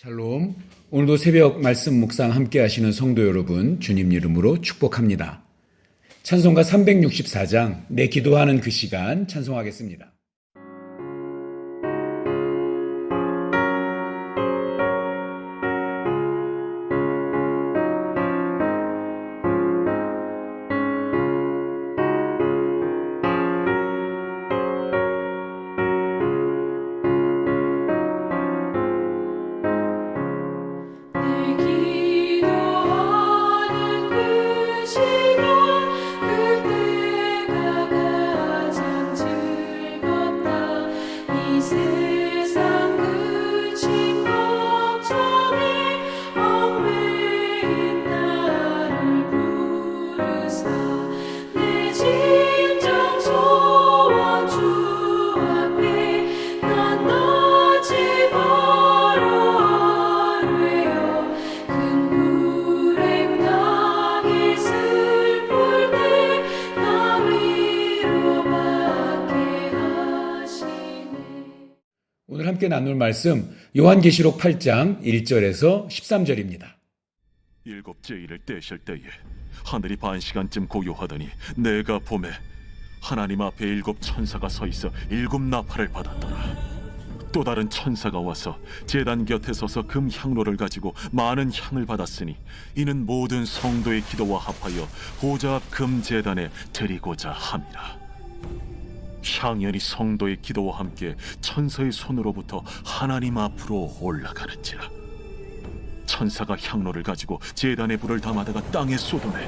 샬롬. 오늘도 새벽 말씀 묵상 함께 하시는 성도 여러분, 주님 이름으로 축복합니다. 찬송가 364장, 내 기도하는 그 시간 찬송하겠습니다. 함께 나눌 말씀, 요한계시록 8장 1절에서 13절입니다. 일곱째 일을 떼실 때에 하늘이 반 시간쯤 고요하더니 내가 봄에 하나님 앞에 일곱 천사가 서 있어 일곱 나팔을 받았더라. 또 다른 천사가 와서 제단 곁에 서서 금 향로를 가지고 많은 향을 받았으니 이는 모든 성도의 기도와 합하여 보좌 앞금 제단에 드리고자 함이라. 향연이 성도의 기도와 함께 천사의 손으로부터 하나님 앞으로 올라가는지라. 천사가 향로를 가지고 제단에 불을 담아다가 땅에 쏟아내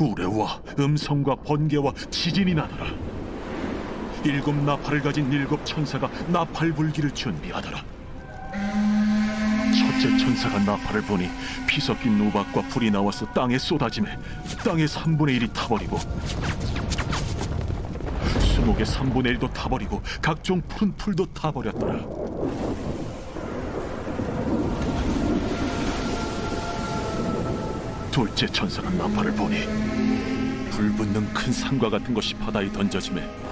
우레와 음성과 번개와 지진이 나더라 일곱 나팔을 가진 일곱 천사가 나팔 불기를 준비하더라 첫째 천사가 나팔을 보니 피 섞인 우박과 불이 나와서 땅에 쏟아짐에 땅의 3분의 1이 타버리고 수목의 3분의 1도 타버리고 각종 푸른 풀도 타버렸더라. 둘째 천사가 나팔을 보니 불 붙는 큰 산과 같은 것이 바다에 던져짐에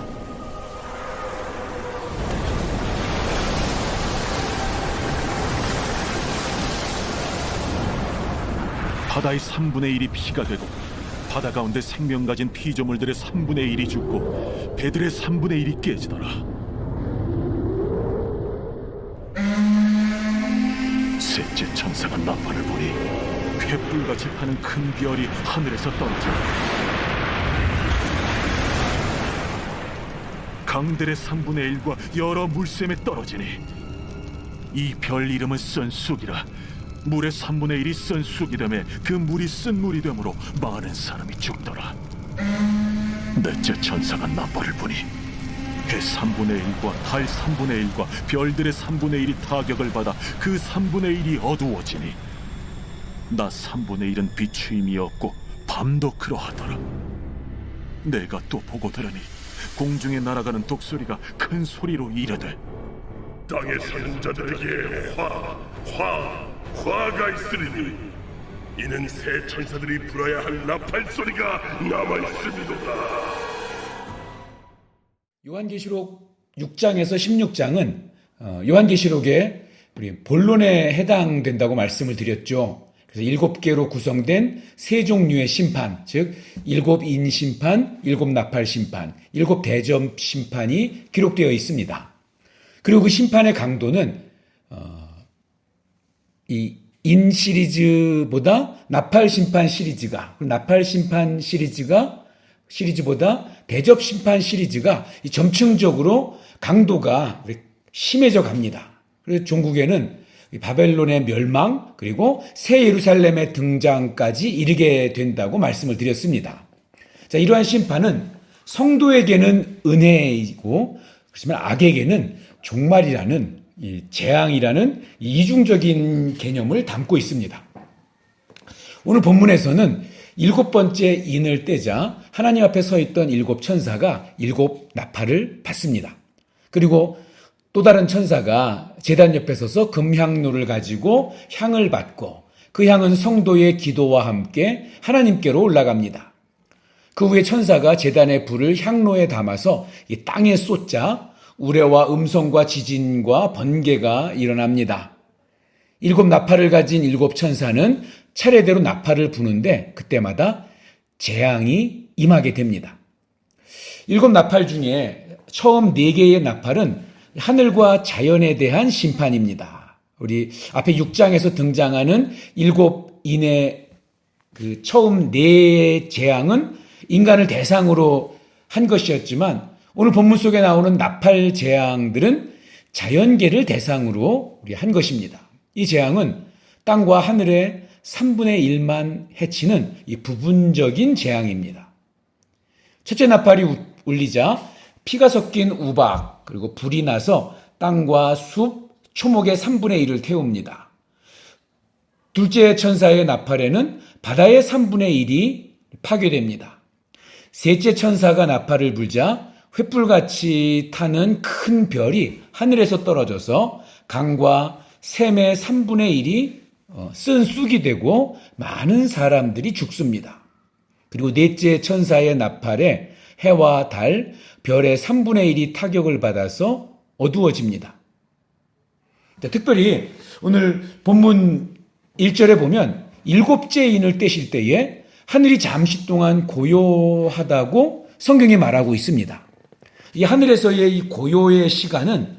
바다의 3분의 1이 피가 되고 바다 가운데 생명 가진 피조물들의 3분의 1이 죽고 배들의 3분의 1이 깨지더라. 셋째 천사가 나팔을 보니 횃불같이 타는 큰 별이 하늘에서 떨어져 강들의 3분의 1과 여러 물샘에 떨어지니 이 별 이름은 쓴쑥이라 물의 3분의 1이 쓴 쑥이라며 그 물이 쓴 물이 되므로 많은 사람이 죽더라. 넷째 천사가 나팔을 보니 해 3분의 1과 달 3분의 1과 별들의 3분의 1이 타격을 받아 그 3분의 1이 어두워지니 나 3분의 1은 비추임이 없고 밤도 그러하더라. 내가 또 보고 들으니 공중에 날아가는 독소리가 큰 소리로 이르되 땅에 사는 자들에게 화, 화, 화가 있으리니 이는 새 천사들이 불어야 할 나팔 소리가 남아 있음이도다. 요한계시록 6장에서 16장은 어, 요한계시록의 우리 본론에 해당된다고 말씀을 드렸죠. 그래서 일곱 개로 구성된 세 종류의 심판, 즉 일곱 인 심판, 일곱 나팔 심판, 일곱 대점 심판이 기록되어 있습니다. 그리고 그 심판의 강도는 어, 이 인 시리즈보다 나팔 심판 시리즈가 나팔 심판 시리즈가 시리즈보다 대접 심판 시리즈가 이 점층적으로 강도가 심해져 갑니다. 그래서 종국에는 이 바벨론의 멸망 그리고 새 예루살렘의 등장까지 이르게 된다고 말씀을 드렸습니다. 자, 이러한 심판은 성도에게는 은혜이고 그렇지만 악에게는 종말이라는 이 재앙이라는 이 이중적인 개념을 담고 있습니다. 오늘 본문에서는 일곱 번째 인을 떼자 하나님 앞에 서 있던 일곱 천사가 일곱 나팔을 받습니다. 그리고 또 다른 천사가 제단 옆에 서서 금향로를 가지고 향을 받고 그 향은 성도의 기도와 함께 하나님께로 올라갑니다. 그 후에 천사가 재단의 불을 향로에 담아서 이 땅에 쏟자 우레와 음성과 지진과 번개가 일어납니다. 일곱 나팔을 가진 일곱 천사는 차례대로 나팔을 부는데 그때마다 재앙이 임하게 됩니다. 일곱 나팔 중에 처음 네 개의 나팔은 하늘과 자연에 대한 심판입니다. 우리 앞에 6장에서 등장하는 일곱 인의 그 처음 네 재앙은 인간을 대상으로 한 것이었지만 오늘 본문 속에 나오는 나팔 재앙들은 자연계를 대상으로 우리 한 것입니다. 이 재앙은 땅과 하늘의 3분의 1만 해치는 이 부분적인 재앙입니다. 첫째 나팔이 우- 울리자 피가 섞인 우박 그리고 불이 나서 땅과 숲, 초목의 3분의 1을 태웁니다. 둘째 천사의 나팔에는 바다의 3분의 1이 파괴됩니다. 셋째 천사가 나팔을 불자 횃불같이 타는 큰 별이 하늘에서 떨어져서 강과 샘의 3분의 1이 어, 쓴 쑥이 되고 많은 사람들이 죽습니다. 그리고 넷째 천사의 나팔에 해와 달, 별의 3분의 1이 타격을 받아서 어두워집니다. 자, 특별히 오늘 본문 1절에 보면 일곱째 인을 떼실 때에 하늘이 잠시 동안 고요하다고 성경이 말하고 있습니다. 이 하늘에서의 이 고요의 시간은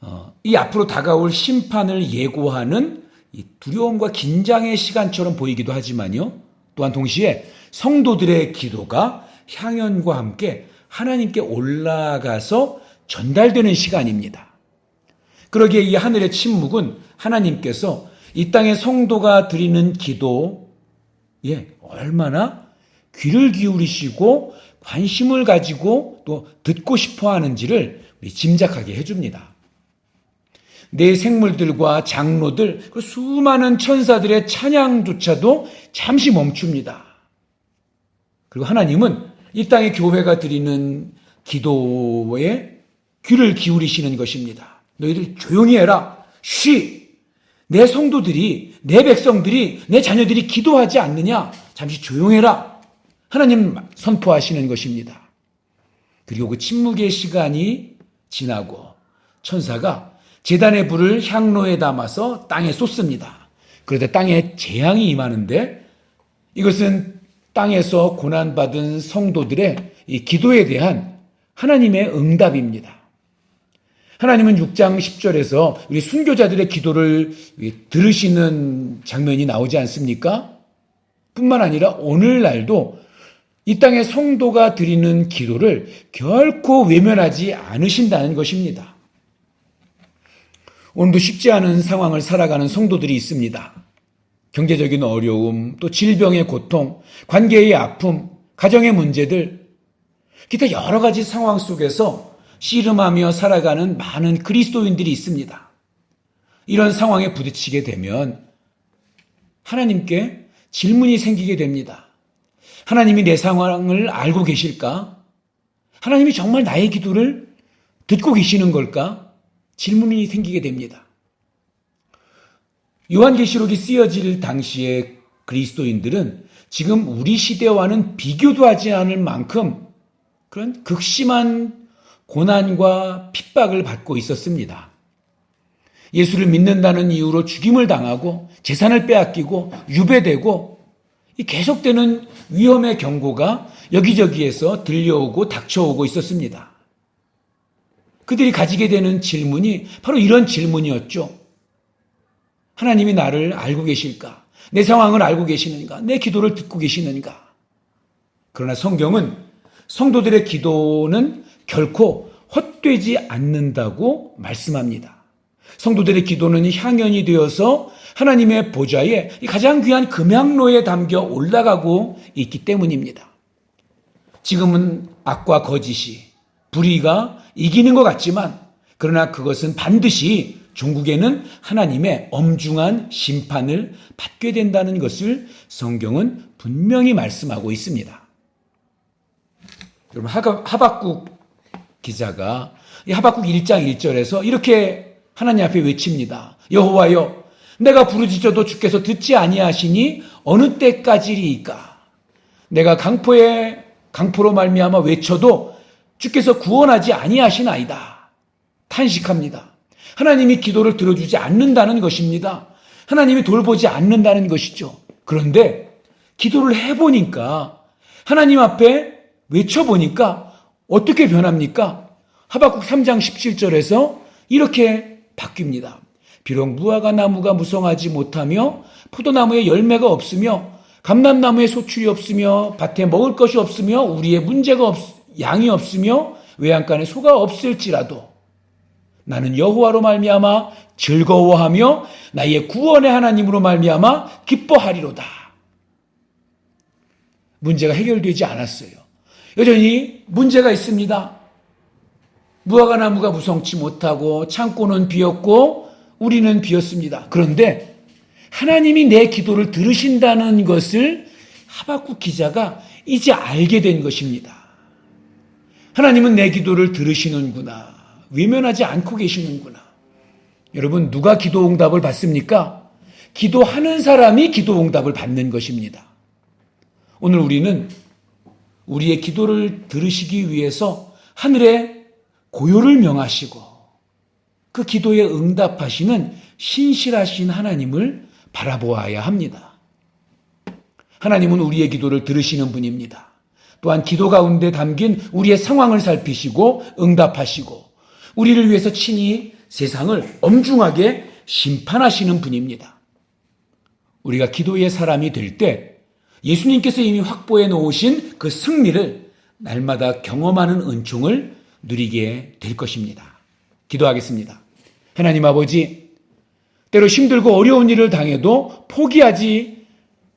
어, 이 앞으로 다가올 심판을 예고하는 이 두려움과 긴장의 시간처럼 보이기도 하지만요. 또한 동시에 성도들의 기도가 향연과 함께 하나님께 올라가서 전달되는 시간입니다. 그러기에 이 하늘의 침묵은 하나님께서 이 땅의 성도가 드리는 기도에 얼마나 귀를 기울이시고 관심을 가지고 또 듣고 싶어 하는지를 우리 짐작하게 해줍니다. 내 생물들과 장로들, 그 수많은 천사들의 찬양조차도 잠시 멈춥니다. 그리고 하나님은 이 땅의 교회가 드리는 기도에 귀를 기울이시는 것입니다. 너희들 조용히 해라. 쉬. 내 성도들이, 내 백성들이, 내 자녀들이 기도하지 않느냐? 잠시 조용해라. 하나님 선포하시는 것입니다. 그리고 그 침묵의 시간이 지나고 천사가 재단의 불을 향로에 담아서 땅에 쏟습니다. 그러다 땅에 재앙이 임하는데 이것은 땅에서 고난받은 성도들의 이 기도에 대한 하나님의 응답입니다. 하나님은 6장 10절에서 우리 순교자들의 기도를 들으시는 장면이 나오지 않습니까? 뿐만 아니라 오늘날도 이 땅의 성도가 드리는 기도를 결코 외면하지 않으신다는 것입니다. 오늘도 쉽지 않은 상황을 살아가는 성도들이 있습니다. 경제적인 어려움, 또 질병의 고통, 관계의 아픔, 가정의 문제들, 기타 여러 가지 상황 속에서 씨름하며 살아가는 많은 그리스도인들이 있습니다. 이런 상황에 부딪히게 되면 하나님께 질문이 생기게 됩니다. 하나님이 내 상황을 알고 계실까? 하나님이 정말 나의 기도를 듣고 계시는 걸까? 질문이 생기게 됩니다. 요한계시록이 쓰여질 당시에 그리스도인들은 지금 우리 시대와는 비교도 하지 않을 만큼 그런 극심한 고난과 핍박을 받고 있었습니다. 예수를 믿는다는 이유로 죽임을 당하고 재산을 빼앗기고 유배되고 이 계속되는 위험의 경고가 여기저기에서 들려오고 닥쳐오고 있었습니다. 그들이 가지게 되는 질문이 바로 이런 질문이었죠. 하나님이 나를 알고 계실까? 내 상황을 알고 계시는가? 내 기도를 듣고 계시는가? 그러나 성경은 성도들의 기도는 결코 헛되지 않는다고 말씀합니다. 성도들의 기도는 향연이 되어서 하나님의 보좌에 가장 귀한 금양로에 담겨 올라가고 있기 때문입니다. 지금은 악과 거짓이 불의가 이기는 것 같지만 그러나 그것은 반드시 종국에는 하나님의 엄중한 심판을 받게 된다는 것을 성경은 분명히 말씀하고 있습니다. 여러분 하박국 기자가 이 하박국 1장 1절에서 이렇게 하나님 앞에 외칩니다. 여호와여 내가 부르짖어도 주께서 듣지 아니하시니 어느 때까지리이까 내가 강포에 강포로 말미암아 외쳐도 주께서 구원하지 아니하시나이다. 탄식합니다. 하나님이 기도를 들어주지 않는다는 것입니다. 하나님이 돌보지 않는다는 것이죠. 그런데 기도를 해보니까 하나님 앞에 외쳐보니까 어떻게 변합니까? 하박국 3장 17절에서 이렇게 바뀝니다. 비록 무화과 나무가 무성하지 못하며 포도나무에 열매가 없으며 감람나무에 소출이 없으며 밭에 먹을 것이 없으며 우리의 문제가 없, 양이 없으며 외양간에 소가 없을지라도 나는 여호와로 말미암아 즐거워하며 나의 구원의 하나님으로 말미암아 기뻐하리로다. 문제가 해결되지 않았어요. 여전히 문제가 있습니다. 무화과 나무가 무성치 못하고 창고는 비었고 우리는 비었습니다. 그런데 하나님이 내 기도를 들으신다는 것을 하박국 기자가 이제 알게 된 것입니다. 하나님은 내 기도를 들으시는구나. 외면하지 않고 계시는구나. 여러분, 누가 기도 응답을 받습니까? 기도하는 사람이 기도 응답을 받는 것입니다. 오늘 우리는 우리의 기도를 들으시기 위해서 하늘에 고요를 명하시고 그 기도에 응답하시는 신실하신 하나님을 바라보아야 합니다. 하나님은 우리의 기도를 들으시는 분입니다. 또한 기도 가운데 담긴 우리의 상황을 살피시고 응답하시고 우리를 위해서 친히 세상을 엄중하게 심판하시는 분입니다. 우리가 기도의 사람이 될 때 예수님께서 이미 확보해 놓으신 그 승리를 날마다 경험하는 은총을 누리게 될 것입니다. 기도하겠습니다. 하나님 아버지, 때로 힘들고 어려운 일을 당해도 포기하지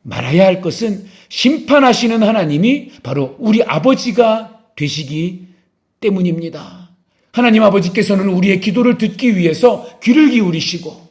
말아야 할 것은 심판하시는 하나님이 바로 우리 아버지가 되시기 때문입니다. 하나님 아버지께서는 우리의 기도를 듣기 위해서 귀를 기울이시고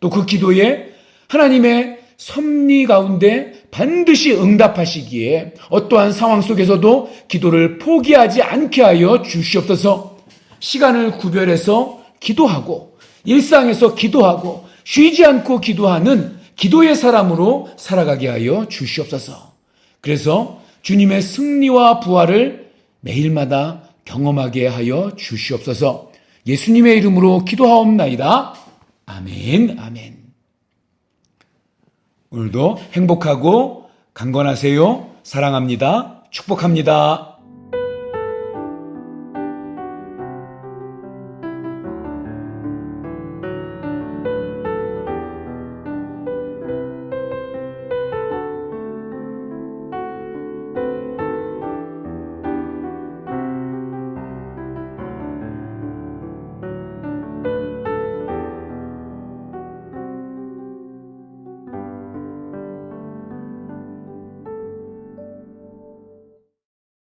또 그 기도에 하나님의 섭리 가운데 반드시 응답하시기에 어떠한 상황 속에서도 기도를 포기하지 않게 하여 주시옵소서 시간을 구별해서 기도하고 일상에서 기도하고 쉬지 않고 기도하는 기도의 사람으로 살아가게 하여 주시옵소서. 그래서 주님의 승리와 부활을 매일마다 경험하게 하여 주시옵소서. 예수님의 이름으로 기도하옵나이다. 아멘, 아멘. 오늘도 행복하고 강건하세요. 사랑합니다. 축복합니다.